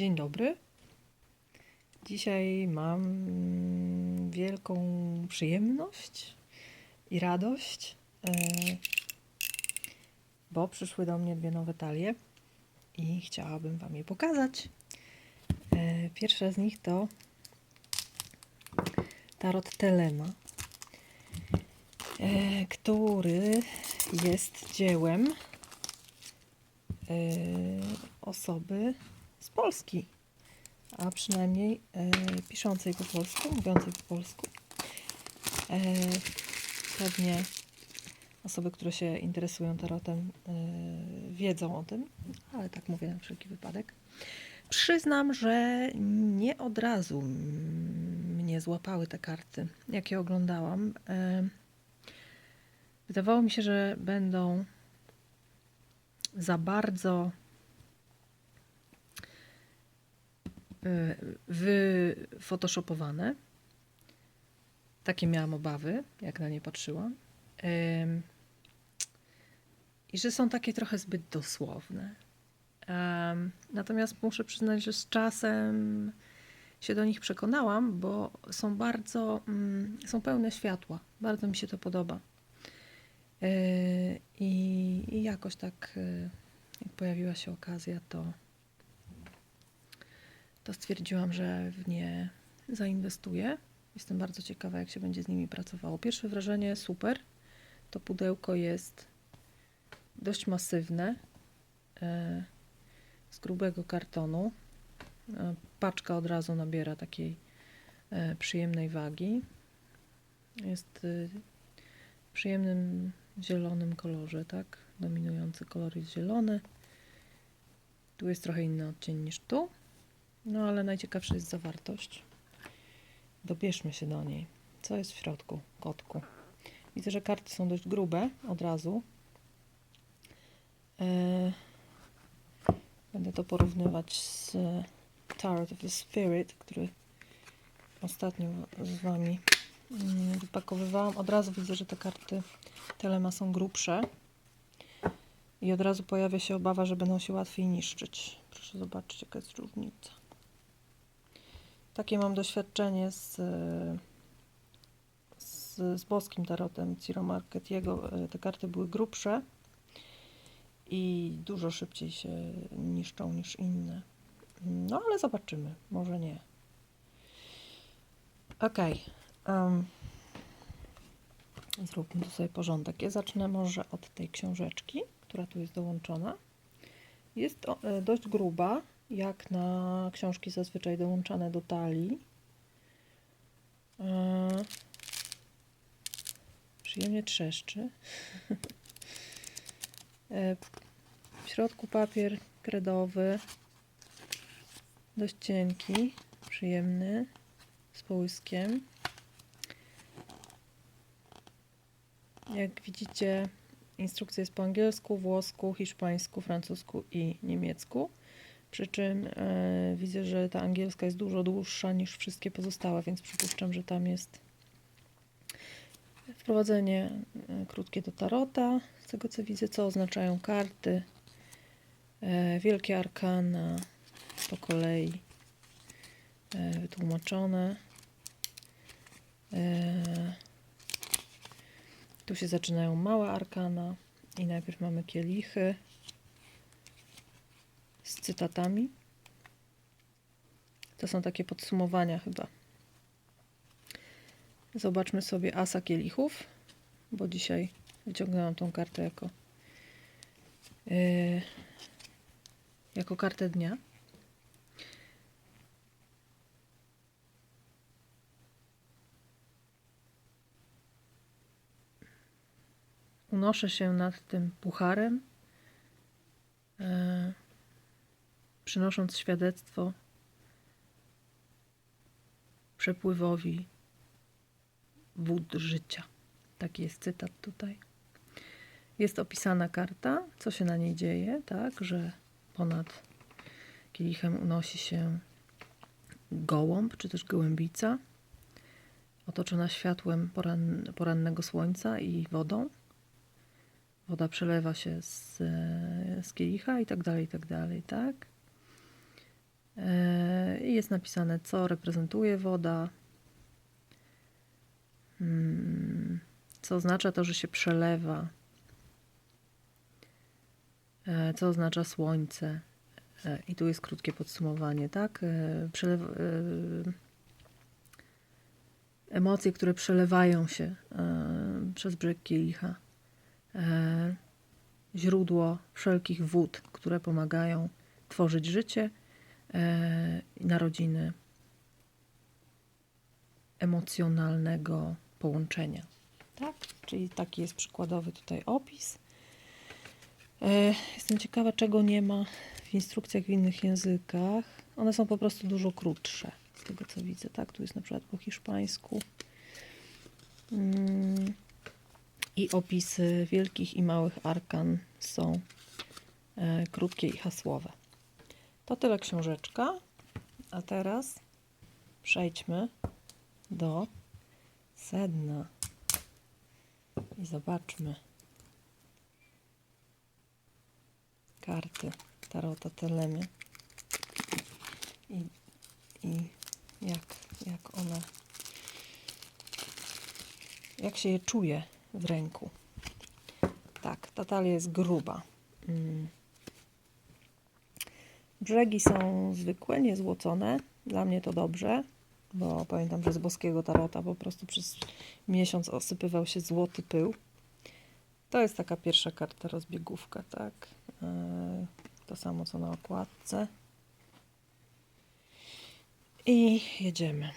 Dzień dobry. Dzisiaj mam wielką przyjemność i radość, e, bo przyszły do mnie dwie nowe talie i chciałabym Wam je pokazać. E, Pierwsza z nich to tarot Telema, e, który jest dziełem osoby z Polski, a przynajmniej e, piszącej po polsku, mówiącej po polsku. E, pewnie osoby, które się interesują tarotem, e, wiedzą o tym, ale tak mówię na wszelki wypadek. Przyznam, że nie od razu mnie złapały te karty, jakie oglądałam. E, wydawało mi się, że będą za bardzo y, wyfotoshopowane. Takie miałam obawy, jak na nie patrzyłam. I że są takie trochę zbyt dosłowne. Natomiast muszę przyznać, że z czasem się do nich przekonałam, bo są bardzo, mm, są pełne światła. Bardzo mi się to podoba. Yy, I, I jakoś tak, yy, jak pojawiła się okazja, to, to stwierdziłam, że w nie zainwestuję. Jestem bardzo ciekawa, jak się będzie z nimi pracowało. Pierwsze wrażenie super. To pudełko jest dość masywne, yy, z grubego kartonu. Yy, Paczka od razu nabiera takiej yy, przyjemnej wagi. Jest w przyjemnym zielonym kolorze, tak? Dominujący kolor jest zielony. Tu jest trochę inny odcień niż tu. No ale najciekawsza jest zawartość. Dobierzmy się do niej. Co jest w środku, kotku? Widzę, że karty są dość grube od razu. E, Będę to porównywać z Tarot of the Spirit, który ostatnio z Wami mm, wypakowywałam. Od razu widzę, że te karty Telema są grubsze. I od razu pojawia się obawa, że będą się łatwiej niszczyć. Proszę zobaczyć, jaka jest różnica. Takie mam doświadczenie z, z, z boskim tarotem Ciro Marketiego. E, Te karty były grubsze i dużo szybciej się niszczą niż inne. No ale zobaczymy, może nie. Okej. em, Zróbmy tu sobie porządek. Ja zacznę może od tej książeczki, która tu jest dołączona. Jest e, dość gruba, jak na książki zazwyczaj dołączane do talii. E, Przyjemnie trzeszczy. E, W środku papier kredowy, dość cienki, przyjemny, z połyskiem. Jak widzicie, instrukcja jest po angielsku, włosku, hiszpańsku, francusku i niemiecku. Przy czym e, widzę, że ta angielska jest dużo dłuższa niż wszystkie pozostałe, więc przypuszczam, że tam jest wprowadzenie e, krótkie do tarota. Z tego co widzę, co oznaczają karty. E, wielkie arkana po kolei e, wytłumaczone. E, tu się zaczynają małe arkana i najpierw mamy kielichy cytatami. To są takie podsumowania chyba. Zobaczmy sobie asa kielichów, bo dzisiaj wyciągnęłam tą kartę jako yy, jako kartę dnia. Unoszę się nad tym pucharem, e, przynosząc świadectwo przepływowi wód życia. Taki jest cytat tutaj. Jest opisana karta, co się na niej dzieje, tak, że ponad kielichem unosi się gołąb, czy też gołębica, otoczona światłem poran, porannego słońca i wodą woda przelewa się z, z kielicha i tak dalej, i tak dalej, tak? E, jest napisane, co reprezentuje woda, mm, co oznacza to, że się przelewa, e, co oznacza słońce. E, I tu jest krótkie podsumowanie, tak? Przelew, emocje, które przelewają się przez brzeg kielicha. Źródło wszelkich wód, które pomagają tworzyć życie i narodziny emocjonalnego połączenia. Tak? Czyli taki jest przykładowy tutaj opis. E, Jestem ciekawa, czego nie ma w instrukcjach w innych językach. One są po prostu dużo krótsze, z tego co widzę. Tak, tu jest na przykład po hiszpańsku. Mm. I opisy wielkich i małych arkan są e, krótkie i hasłowe. To tyle książeczka. A teraz przejdźmy do sedna i zobaczmy karty Tarota Telemy i, i jak, jak one jak się je czuje w ręku. Tak, ta talia jest gruba. Mm. Brzegi są zwykłe, niezłocone. Dla mnie to dobrze, bo pamiętam, że z boskiego tarota po prostu przez miesiąc osypywał się złoty pył. To jest taka pierwsza karta rozbiegówka, tak? Eee, To samo co na okładce. I jedziemy.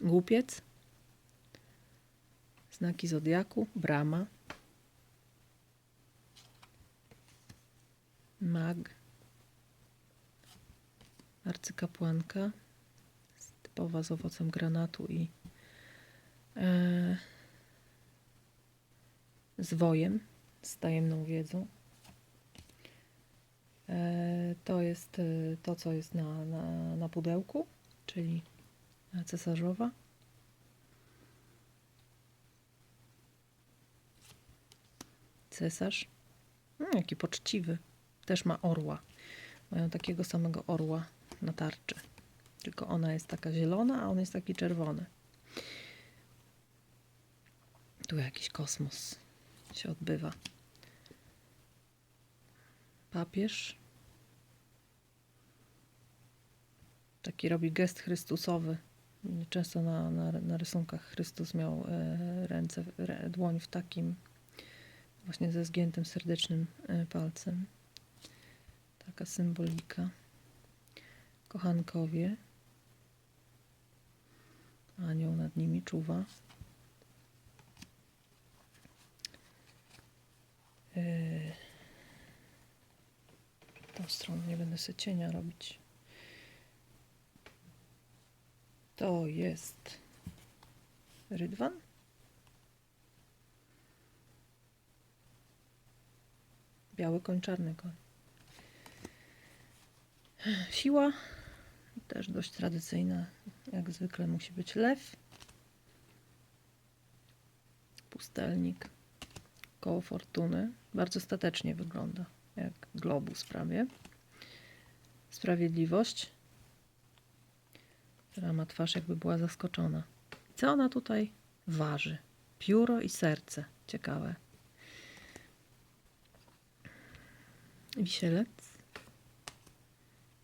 Głupiec. Znaki zodiaku, brama, mag, arcykapłanka, typowa z owocem granatu i e, z wojem, z tajemną wiedzą. E, to jest e, to, co jest na, na, na pudełku, czyli cesarzowa. Cesarz. Mm, jaki poczciwy. Też ma orła. Mają takiego samego orła na tarczy. Tylko ona jest taka zielona, a on jest taki czerwony. Tu jakiś kosmos się odbywa. Papież. Taki robi gest Chrystusowy. Często na, na, na rysunkach Chrystus miał e, ręce, dłoń w takim właśnie ze zgiętym serdecznym e, palcem. Taka symbolika. Kochankowie. Anioł nad nimi czuwa. Yy. Tą stronę nie będę sobie cienia robić. To jest rydwan. Biały koń, czarny koń. Siła też dość tradycyjna. Jak zwykle musi być lew. Pustelnik. Koło fortuny. Bardzo statecznie wygląda. Jak globus prawie. Sprawiedliwość. Która ma twarz jakby była zaskoczona. Co ona tutaj waży? Pióro i serce. Ciekawe. Wisielec.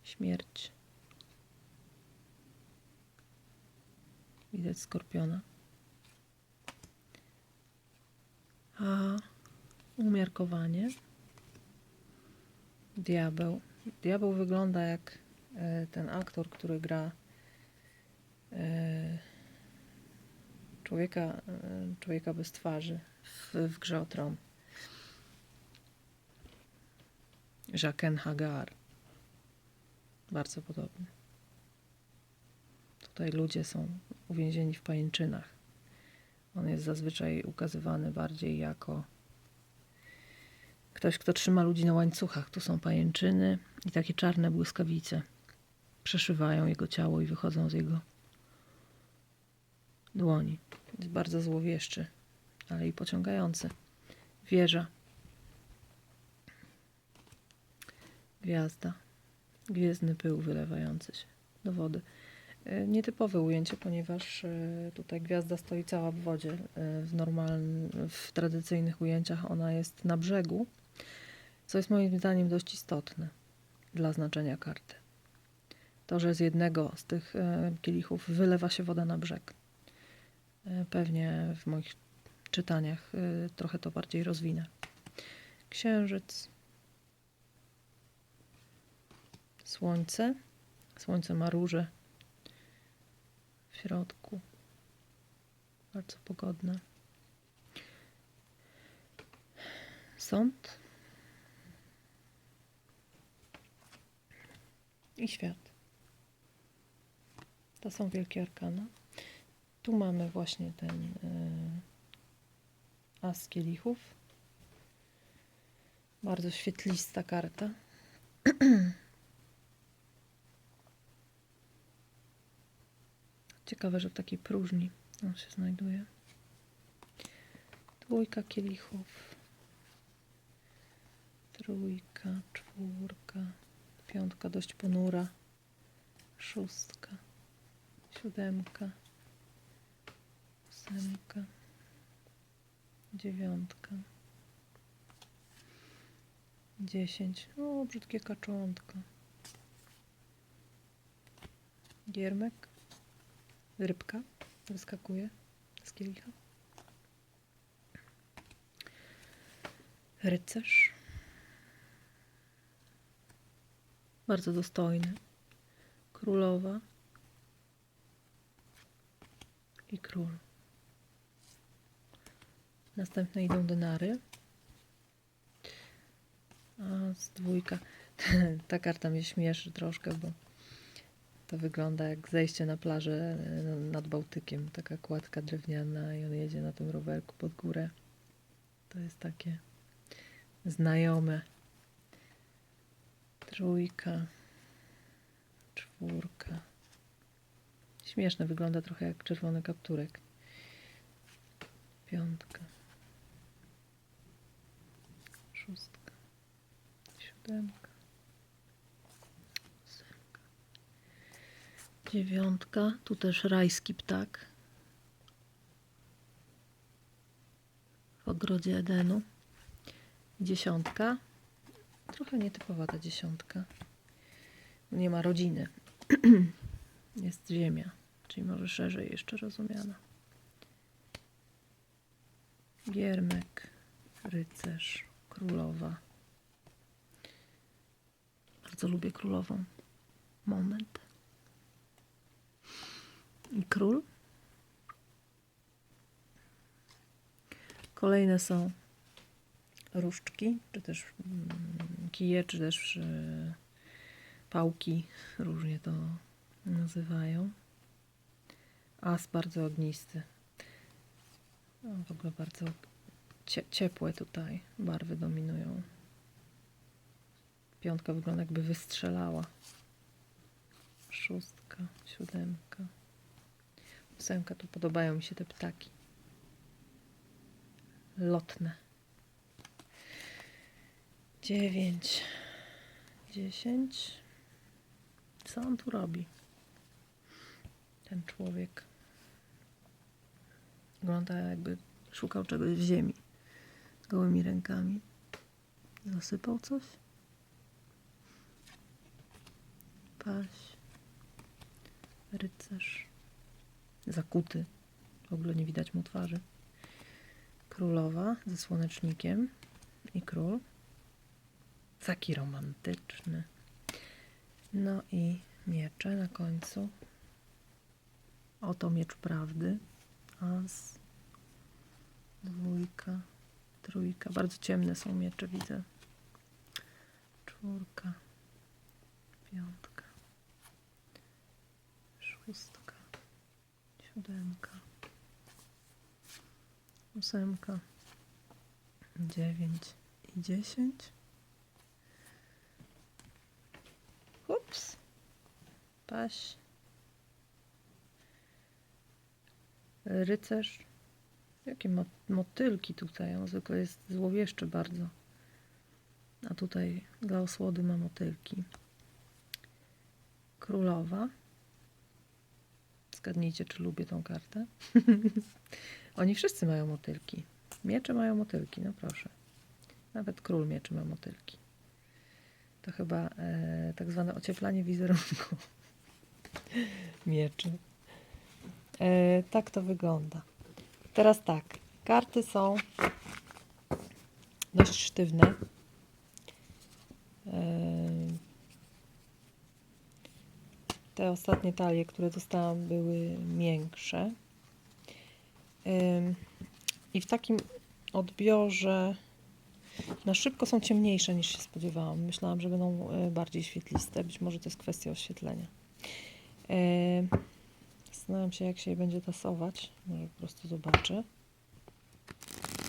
Śmierć. Widać skorpiona. A umiarkowanie. Diabeł. Diabeł wygląda jak e, ten aktor, który gra e, człowieka, e, człowieka bez twarzy w, w grze o tron. Hagar. Bardzo podobny. Tutaj ludzie są uwięzieni w pajęczynach. On jest zazwyczaj ukazywany bardziej jako ktoś, kto trzyma ludzi na łańcuchach. Tu są pajęczyny i takie czarne błyskawice przeszywają jego ciało i wychodzą z jego dłoni. Jest bardzo złowieszczy, ale i pociągający. Wieża. Gwiazda. Gwiezdny pył wylewający się do wody. E, Nietypowe ujęcie, ponieważ e, tutaj gwiazda stoi cała w wodzie. E, W, w tradycyjnych ujęciach ona jest na brzegu, co jest moim zdaniem dość istotne dla znaczenia karty. To, że z jednego z tych kielichów wylewa się woda na brzeg. Pewnie w moich czytaniach trochę to bardziej rozwinę. Księżyc, słońce. Słońce ma róże w środku. Bardzo pogodne. Sąd i świat. To są wielkie arkana. Tu mamy właśnie ten y, as kielichów. Bardzo świetlista karta. Ciekawe, że w takiej próżni on się znajduje. Dwójka kielichów. Trójka, czwórka, piątka dość ponura. Szóstka, siódemka, ósemka, dziewiątka, dziesięć. O, brzydkie kaczątka. Giermek. Rybka wyskakuje z kielicha. Rycerz. Bardzo dostojny. Królowa. I król. Następne idą denary. A z dwójka. Ta karta mnie śmieszy troszkę, bo to wygląda jak zejście na plażę e, nad Bałtykiem. Taka kładka drewniana i on jedzie na tym rowerku pod górę. To jest takie znajome. Trójka, czwórka. Śmieszne, wygląda trochę jak czerwony kapturek. Piątka, szóstka, siódemka. Dziewiątka, tu też rajski ptak. W ogrodzie Edenu. Dziesiątka. Trochę nietypowa ta dziesiątka. Nie ma rodziny. Jest ziemia, czyli może szerzej jeszcze rozumiana. Giermek, rycerz, królowa. Bardzo lubię królową. Moment. I król. Kolejne są różdżki, czy też mm, kije, czy też e, pałki, różnie to nazywają. As bardzo ognisty. W ogóle bardzo cie, ciepłe tutaj barwy dominują. Piątka wygląda jakby wystrzelała. Szóstka, siódemka. Ósemka, tu podobają mi się te ptaki. Lotne. Dziewięć, dziesięć. Co on tu robi? Ten człowiek. Wygląda jakby szukał czegoś w ziemi. Gołymi rękami. Zasypał coś? Paś. Rycerz. Zakuty. W ogóle nie widać mu twarzy. Królowa ze słonecznikiem i król. Taki romantyczny. No i miecze na końcu. Oto miecz prawdy. As. Dwójka. Trójka. Bardzo ciemne są miecze, widzę. Czwórka. Piątka. Szóstka. Siódemka. Ósemka. Dziewięć i dziesięć. Ups. Paś. Rycerz. Jakie mo- motylki tutaj. On zwykle jest złowieszczy bardzo. A tutaj dla osłody ma motylki. Królowa. Zgadnijcie, czy lubię tą kartę. Oni wszyscy mają motylki. Miecze mają motylki, no proszę. Nawet król mieczy ma motylki. To chyba e, tak zwane ocieplanie wizerunku mieczy. E, tak to wygląda. Teraz tak. Karty są dość sztywne. Te ostatnie talie, które dostałam, były miększe. I w takim odbiorze na szybko są ciemniejsze niż się spodziewałam. Myślałam, że będą e, bardziej świetliste. Być może to jest kwestia oświetlenia. Zastanawiam się, jak się je będzie tasować. Może po prostu zobaczę.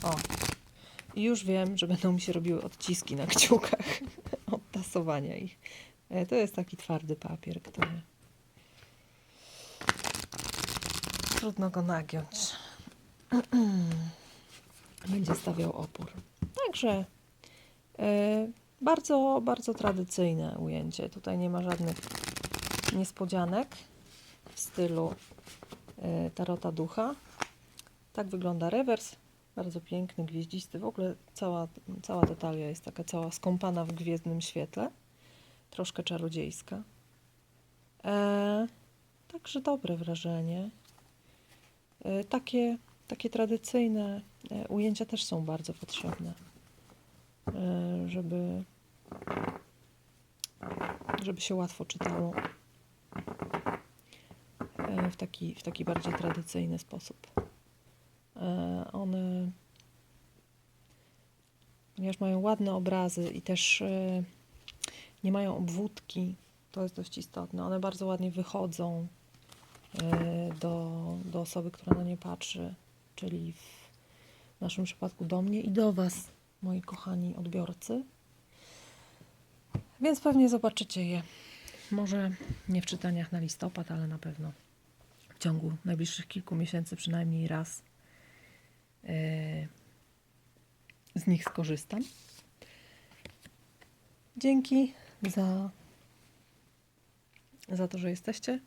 O! I już wiem, że będą mi się robiły odciski na kciukach od tasowania ich. E, To jest taki twardy papier, który trudno go nagiąć. Będzie stawiał opór. Także e, bardzo, bardzo tradycyjne ujęcie. Tutaj nie ma żadnych niespodzianek w stylu e, Tarota Ducha. Tak wygląda rewers. Bardzo piękny, gwieździsty. W ogóle cała, cała ta talia jest taka cała skąpana w gwiezdnym świetle. Troszkę czarodziejska. E, także dobre wrażenie. E, takie, takie tradycyjne e, ujęcia też są bardzo potrzebne, e, żeby, żeby się łatwo czytało w taki, w taki bardziej tradycyjny sposób. One ponieważ mają ładne obrazy i też nie mają obwódki, to jest dość istotne. One bardzo ładnie wychodzą do, do osoby, która na nie patrzy, czyli w naszym przypadku do mnie i do Was, moi kochani odbiorcy. Więc pewnie zobaczycie je. Może nie w czytaniach na listopad, ale na pewno w ciągu najbliższych kilku miesięcy przynajmniej raz e, z nich skorzystam. Dzięki za, za to, że jesteście.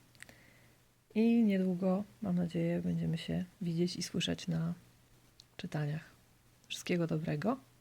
I niedługo, mam nadzieję, będziemy się widzieć i słyszeć na czytaniach. Wszystkiego dobrego.